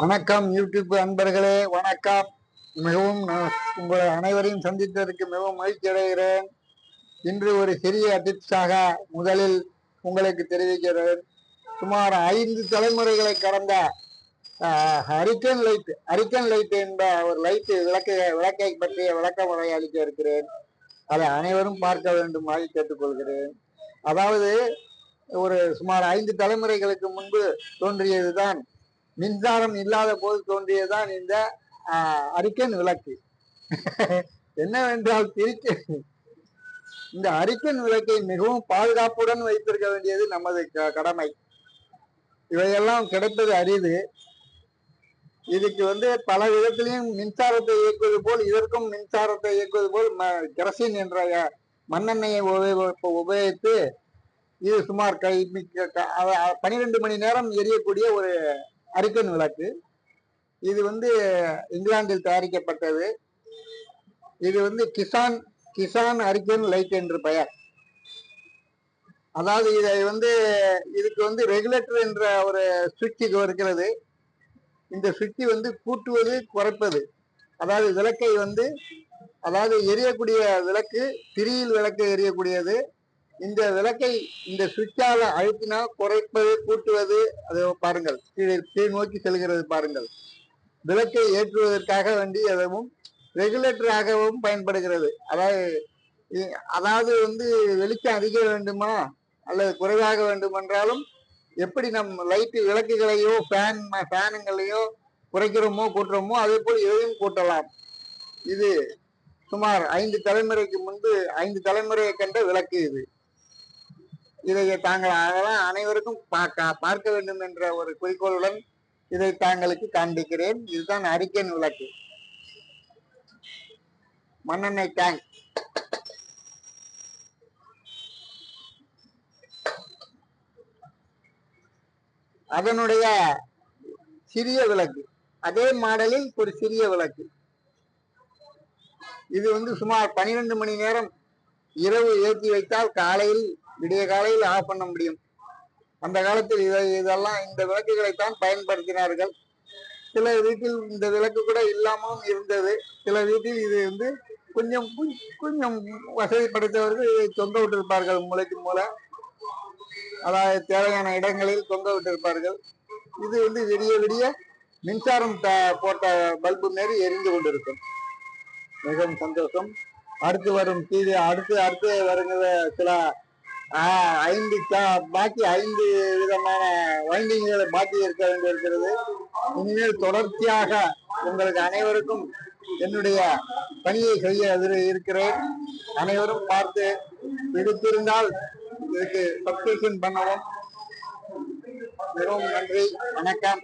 வணக்கம் யூடியூப் அன்பர்களே. வணக்கம். மிகவும் நான் உங்களை அனைவரையும் சந்தித்ததற்கு மிகவும் மகிழ்ச்சி அடைகிறேன். இன்று ஒரு சிறிய டிப்ஸாக முதலில் உங்களுக்கு தெரிவிக்கிறேன். சுமார் ஐந்து தலைமுறைகளை கடந்த ஹரிக்கன் லைட் ஹரிக்கன் லைட் என்ற ஒரு லைட் விளக்க விளக்கை பற்றிய விளக்க முறை அளிக்க இருக்கிறேன். அதை அனைவரும் பார்க்க வேண்டுமாறு கேட்டுக்கொள்கிறேன். அதாவது ஒரு சுமார் ஐந்து தலைமுறைகளுக்கு முன்பு தோன்றியதுதான் மின்சாரம் இல்லாத போது தோன்றியதுதான் இந்த அரிக்கன் விளக்கு. என்னவென்றால் திருச்சி இந்த அரிக்கன் விளக்கை மிகவும் பாதுகாப்புடன் வைத்திருக்க வேண்டியது நமது கடமை. இவையெல்லாம் கிடைப்பது அரிது. இதுக்கு வந்து பல விதத்திலையும் மின்சாரத்தை இயக்குவது போல் இதற்கும் மின்சாரத்தை இயக்குவது போல் கிரசின் என்ற மண்ணெண்ணெயை உபயோகித்து இது சுமார் கை பனிரெண்டு மணி நேரம் எரியக்கூடிய ஒரு அரிக்கன் விளக்கு. இது வந்து இங்கிலாந்தில் தயாரிக்கப்பட்டது. இது வந்து கிசான் கிசான் அரிக்கன் லைட் என்று பெயர். அதாவது இதை வந்து இதுக்கு வந்து ரெகுலேட்டர் என்ற ஒரு சுவிட்ச் இருக்கிறது. இந்த சுவிட்ச் வந்து கூட்டுவது குறைப்பது. அதாவது விளக்கை வந்து அதாவது எரியக்கூடிய விளக்கு திரியில் விளக்கு எரியக்கூடியது. இந்த விளக்கை இந்த சுவிட்சால அழுத்தினா குறைப்பது கூட்டுவது அதை பாருங்கள் கீழே கீழ் நோக்கி செல்கிறது பாருங்கள். விளக்கை ஏற்றுவதற்காக வேண்டி எதுவும் ரெகுலேட்டராகவும் பயன்படுகிறது. அதாவது அதாவது வந்து வெளிச்சம் அதிக வேண்டுமா அல்லது குறைவாக வேண்டுமென்றாலும் எப்படி நம் லைட்டு விளக்குகளையோ ஃபேன் ஃபேனுங்களையோ குறைக்கிறோமோ கூட்டுறோமோ அதே போல் இதையும் கூட்டலாம். இது சுமார் ஐந்து தலைமுறைக்கு முன்பு ஐந்து தலைமுறையை கண்ட விளக்கு இது. இதை தாங்கள் அதெல்லாம் அனைவருக்கும் பார்க்க பார்க்க வேண்டும் என்ற ஒரு குறிக்கோளுடன் இதை தாங்களுக்கு காண்பிக்கிறேன். இதுதான் அரிக்கன் விளக்கு. மண்ணெண்ணெய் டேங்க் அதனுடைய சிறிய விளக்கு. அதே மாடலில் ஒரு சிறிய விளக்கு. இது வந்து சுமார் பனிரெண்டு மணி நேரம் இரவு ஏற்றி வைத்தால் காலையில் விடிய காலையில் ஆஃப் பண்ண முடியும். அந்த காலத்தில் இதை இதெல்லாம் இந்த விளக்குகளைத்தான் பயன்படுத்தினார்கள். சில வீட்டில் இந்த விளக்கு கூட இல்லாமலும் இருந்தது. சில வீட்டில் இது வந்து கொஞ்சம் கொஞ்சம் வசதி படைத்தவர்கள் இதை தொங்க விட்டிருப்பார்கள் மூளைக்கு மூளை. அதாவது தேவையான இடங்களில் தொங்க விட்டிருப்பார்கள். இது வந்து விடிய விடிய மின்சாரம் போட்ட பல்பு மாரி எரிந்து கொண்டிருக்கும். மிகவும் சந்தோஷம். அடுத்து வரும் டிவி அடுத்து அடுத்து வருகிற சில ஐந்து பாக்கி ஐந்து விதமான வைண்டிங்களை பாக்கி இருக்க வேண்டியிருக்கிறது. இனிமேல் தொடர்ச்சியாக உங்களுக்கு அனைவருக்கும் என்னுடைய பணியை செய்ய இருக்கிறேன். அனைவரும் பார்த்து பிடித்திருந்தால் இதுக்கு சப்ஸ்கிரிப்ஷன் பண்ணவும் மிகவும் நன்றி. வணக்கம்.